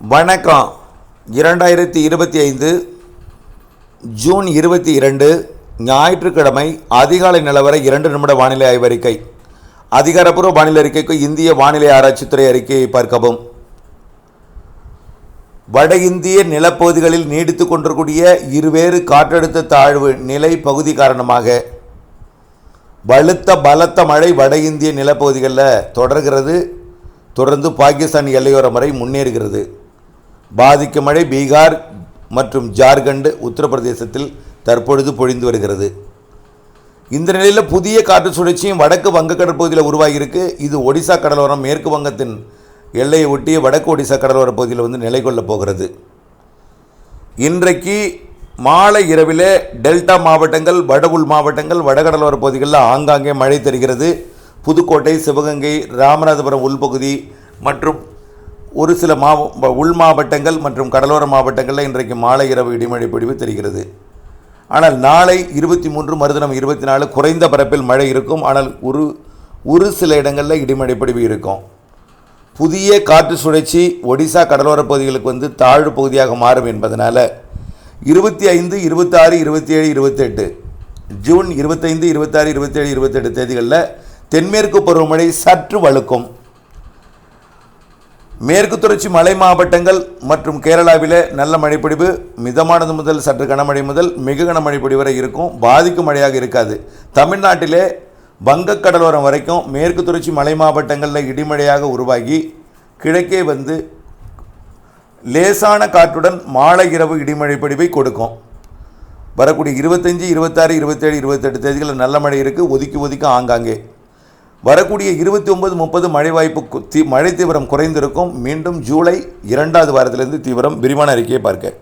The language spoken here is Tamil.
வணக்கம். இரண்டாயிரத்தி இருபத்தி ஐந்து ஜூன் இருபத்தி இரண்டு ஞாயிற்றுக்கிழமை அதிகாலை நிலவர இரண்டு நிமிட வானிலை ஆய்வறிக்கை. அதிகாரப்பூர்வ வானிலை அறிக்கைக்கு இந்திய வானிலை ஆராய்ச்சித்துறை அறிக்கையை பார்க்கவும். வட இந்திய நிலப்பகுதிகளில் நீடித்து கொண்டிருக்கூடிய இருவேறு காற்றழுத்த தாழ்வு நிலை பகுதி காரணமாக வலுத்த பலத்த மழை வட இந்திய நிலப்பகுதிகளில் தொடர்கிறது. தொடர்ந்து பாகிஸ்தான் எல்லையோரம் வரை முன்னேறுகிறது. பாதிக்கும் மழை பீகார் மற்றும் ஜார்க்கண்ட் உத்தரப்பிரதேசத்தில் தற்பொழுது பொழிந்து வருகிறது. இந்த நிலையில் புதிய காற்று சுழற்சியும் வடக்கு வங்கக்கடல் பகுதியில் உருவாகியிருக்கு. இது ஒடிசா கடலோரம் மேற்கு வங்கத்தின் எல்லையை ஒட்டிய வடக்கு ஒடிசா கடலோர பகுதியில் வந்து நிலை கொள்ளப் போகிறது. இன்றைக்கு மாலை இரவிலே டெல்டா மாவட்டங்கள் வட உள் மாவட்டங்கள் வடகடலோர பகுதிகளில் ஆங்காங்கே மழை தருகிறது. புதுக்கோட்டை சிவகங்கை ராமநாதபுரம் உள்பகுதி மற்றும் ஒரு சில மாவ உள் மாவட்டங்கள் மற்றும் கடலோர மாவட்டங்களில் இன்றைக்கு மாலை இரவு இடிமழை பொழிவு தெரிகிறது. ஆனால் நாளை இருபத்தி மூன்று மறுதினம் இருபத்தி நாலு குறைந்த பரப்பில் மழை இருக்கும். ஆனால் ஒரு ஒரு சில இடங்களில் இடிமழை பொழிவு இருக்கும். புதிய காற்று சுழற்சி ஒடிசா கடலோர பகுதிகளுக்கு வந்து தாழ்வு பகுதியாக மாறும் என்பதனால் இருபத்தி ஐந்து இருபத்தாறு இருபத்தி ஏழு இருபத்தெட்டு ஜூன் இருபத்தைந்து இருபத்தாறு இருபத்தேழு இருபத்தெட்டு தேதிகளில் தென்மேற்கு பருவமழை சற்று வலுக்கும் மேற்கு தொடர்ச்சி மலை மாவட்டங்கள் மற்றும் கேரளாவில் நல்ல மழைப்பொழிவு மிதமானது முதல் சற்று கனமழை முதல் மிக கனமழை வரை இருக்கும். பாதிக்கும் மழையாக இருக்காது. தமிழ்நாட்டிலே வங்கக்கடலோரம் வரைக்கும் மேற்கு தொடர்ச்சி மலை மாவட்டங்களில் இடிமழையாக உருவாகி கிழக்கே வந்து லேசான காற்றுடன் மாலை இரவு இடிமழை பொழிவை கொடுக்கும். வரக்கூடிய இருபத்தஞ்சி இருபத்தாறு இருபத்தேழு இருபத்தெட்டு தேதிகளில் நல்ல மழை இருக்குது ஒதுக்கி ஒதுக்கி ஆங்காங்கே வரக்கூடிய இருபத்தி ஒன்பது முப்பது மழை வாய்ப்பு தீ மழை தீவிரம் குறைந்திருக்கும். மீண்டும் ஜூலை இரண்டாவது வாரத்திலிருந்து தீவிரம் விரிவான அறிக்கையை பார்க்க.